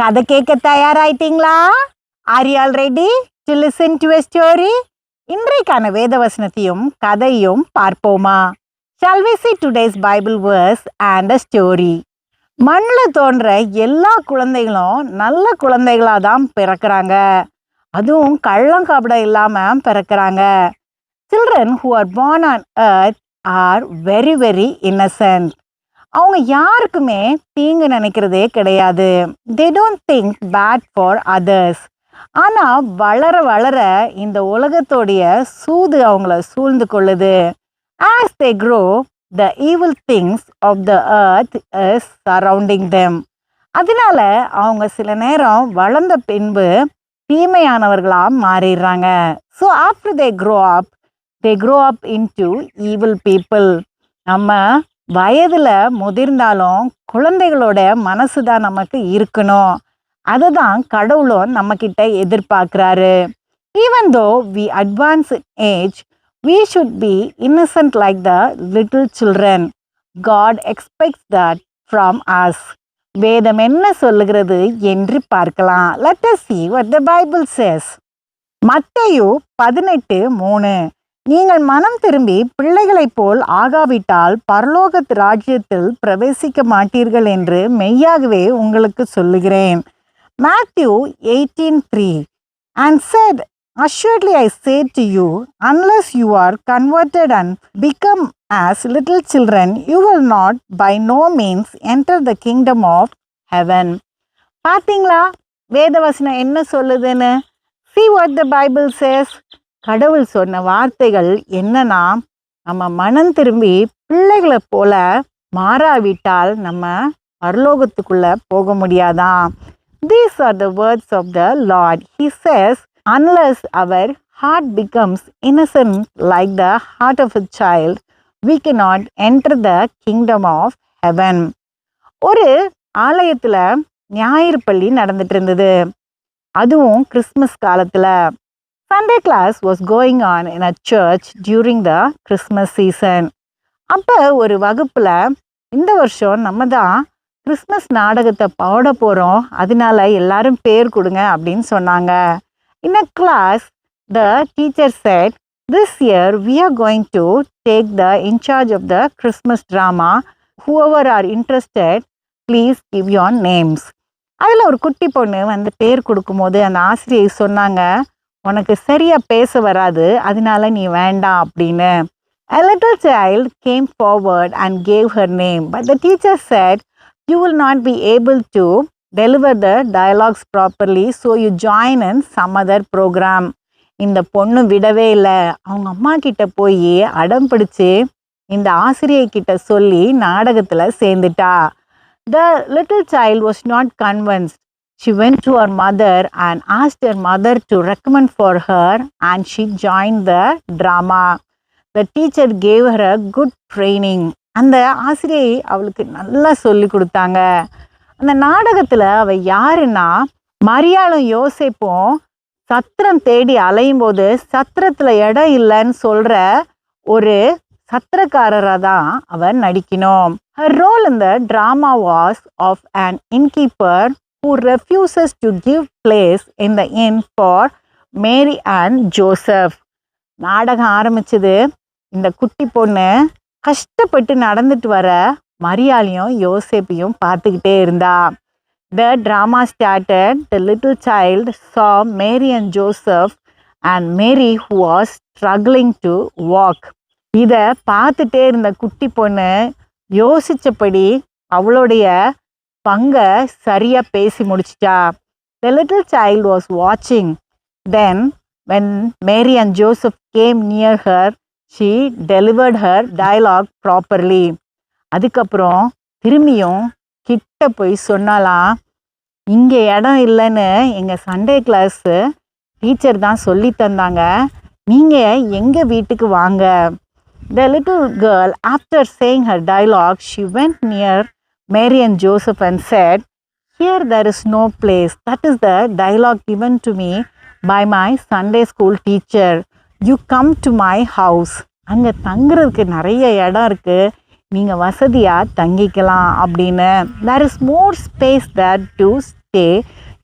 கதை கேட்க தயாராயிட்டீங்களா? Are you all ready to listen to story இன்றைக்கான வேதவசனத்தையும் கதையும் பார்ப்போமா? Shall we see today's Bible verse and a story மண்ணில் தோன்ற எல்லா குழந்தைகளும் நல்ல குழந்தைகளாக தான் பிறக்கிறாங்க. அதுவும் கள்ளங்காப்படம் இல்லாமல் பிறக்கிறாங்க. Children who are born on earth are very very innocent அவங்க யாருக்குமே தீங்கு நினைக்கிறதே கிடையாது. They don't think bad for others ஆனால் வளர வளர இந்த உலகத்தோடைய சூது அவங்கள சூழ்ந்து கொள்ளுது. As they grow the evil things of the earth is surrounding them அதனால அவங்க சில நேரம் வளர்ந்த பின்பு தீமையானவர்களாக மாறிடுறாங்க. So after they grow up they grow up into evil people நம்ம வயதில் முதிர்ந்தாலும் குழந்தைகளோட மனசு தான் நமக்கு இருக்கணும். அதை தான் கடவுளும் நம்மக்கிட்ட எதிர்பார்க்குறாரு. Even though we advance age we should be innocent like the little children God expects that from us வேதம் என்ன சொல்லுகிறது என்று பார்க்கலாம். Let us see the Bible bible says. பதினெட்டு மூணு. நீங்கள் மனம் திரும்பி பிள்ளைகளைப் போல் ஆகாவிட்டால் பரலோக ராஜ்யத்தில் பிரவேசிக்க மாட்டீர்கள் என்று மெய்யாகவே உங்களுக்கு சொல்லுகிறேன் Matthew eighteen three and said assuredly I say to you unless you are converted and become as little children you will not by no means enter the kingdom of heaven பார்த்தீங்களா வேதவசனம் என்ன சொல்லுதுன்னு see what the Bible says கடவுள் சொன்ன வார்த்தைகள் என்னன்னா நம்ம மனம் திரும்பி பிள்ளைகளை போல மாறாவிட்டால் நம்ம பரலோகத்துக்குள்ள போக முடியாதான் these are the words of the Lord he says our heart becomes becomes like the heart of of child child, can not enter the kingdom of heaven ஒரு ஆலயத்தில் ஞாயிறு பள்ளி நடந்துட்டு இருந்தது. அதுவும் கிறிஸ்மஸ் காலத்தில். Sunday class was going on in a church during the Christmas season அப்போ ஒரு வகுப்பில் இந்த வருஷம் நம்ம தான் கிறிஸ்மஸ் நாடகத்தை பாட போகிறோம் அதனால எல்லாரும் பேர் கொடுங்க அப்படின்னு சொன்னாங்க. In a class the teacher said this year we are going to take the incharge of the Christmas drama drama. Are interested please give your names அதில் ஒரு குட்டி பொண்ணு வந்து பேர் கொடுக்கும்போது அந்த ஆசிரியை சொன்னாங்க உனக்கு சரியாக பேச வராது அதனால நீ வேண்டாம் அப்படின்னு A little child came forward and gave her name, but the teacher said, You will not be able to deliver the dialogues properly so you join in some other program இந்த பொண்ணு விடவே இல்லை அவங்க அம்மா கிட்ட போய் அடம் பிடிச்சு இந்த ஆசிரியை கிட்ட சொல்லி நாடகத்தில் சேர்ந்துட்டா the little child was not convinced she went to her mother and asked her mother to recommend for her and she join the drama the teacher gave her a good training அந்த ஆசிரியை அவளுக்கு நல்லா சொல்லி கொடுத்தாங்க. அந்த நாடகத்தில் அவள் யாருன்னா மரியாளும் யோசிப்போம் சத்திரம் தேடி அலையும் போது சத்திரத்தில் இடம் இல்லைன்னு சொல்கிற ஒரு சத்திரக்காரராக தான் அவர் நடிக்கணும் ஹர் ரோல் இந்த drama was of an innkeeper who refuses to give place in the inn for Mary and Joseph நாடகம் ஆரம்பிச்சது. இந்த குட்டி பொண்ணு கஷ்டப்பட்டு நடந்துட்டு வர மரியாலையும் யோசேப்பையும் பார்த்துக்கிட்டே இருந்தா. The drama started the little child saw Mary and Joseph and Mary who was struggling to walk இதை பார்த்துட்டே இருந்த குட்டி பொண்ணு யோசித்தபடி அவளுடைய பங்கை சரியாக பேசி முடிச்சிட்டா. த லிட்டில் சைல்டு வாஸ் வாட்சிங் then when Mary and Joseph came near her she delivered her dialogue properly அதுக்கப்புறம் திரும்பியும் கிட்ட போய் சொன்னாலாம் இங்கே இடம் இல்லைன்னு எங்கள் சண்டே கிளாஸு டீச்சர் தான் சொல்லி தந்தாங்க. நீங்கள் எங்கள் வீட்டுக்கு வாங்க? The little girl after saying her dialogue she went near Mary and Joseph and said here there is no place that is the dialogue given to me by my Sunday school teacher you come to my house அங்கே தங்குறதுக்கு நிறைய இடம் இருக்குது நீங்கள் வசதியாக தங்கிக்கலாம் அப்படின்னு. There is more space that to stay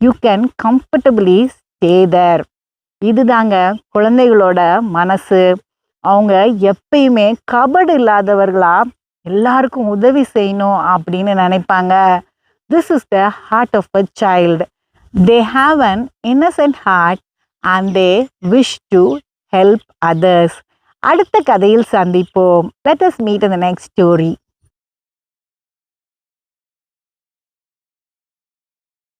you can comfortably stay there இதுதாங்க குழந்தைகளோட மனசு. அவங்க எப்பயுமே கபடு இல்லாதவர்களாக எல்லாருக்கும் உதவி செய்யணும் அப்படின்னு நினைப்பாங்க. This is the heart of a child they have an innocent heart and they wish to help others அடுத்த கதையில் சந்திப்போம். லெட் அஸ் மீட் இந்த நெக்ஸ்ட் ஸ்டோரி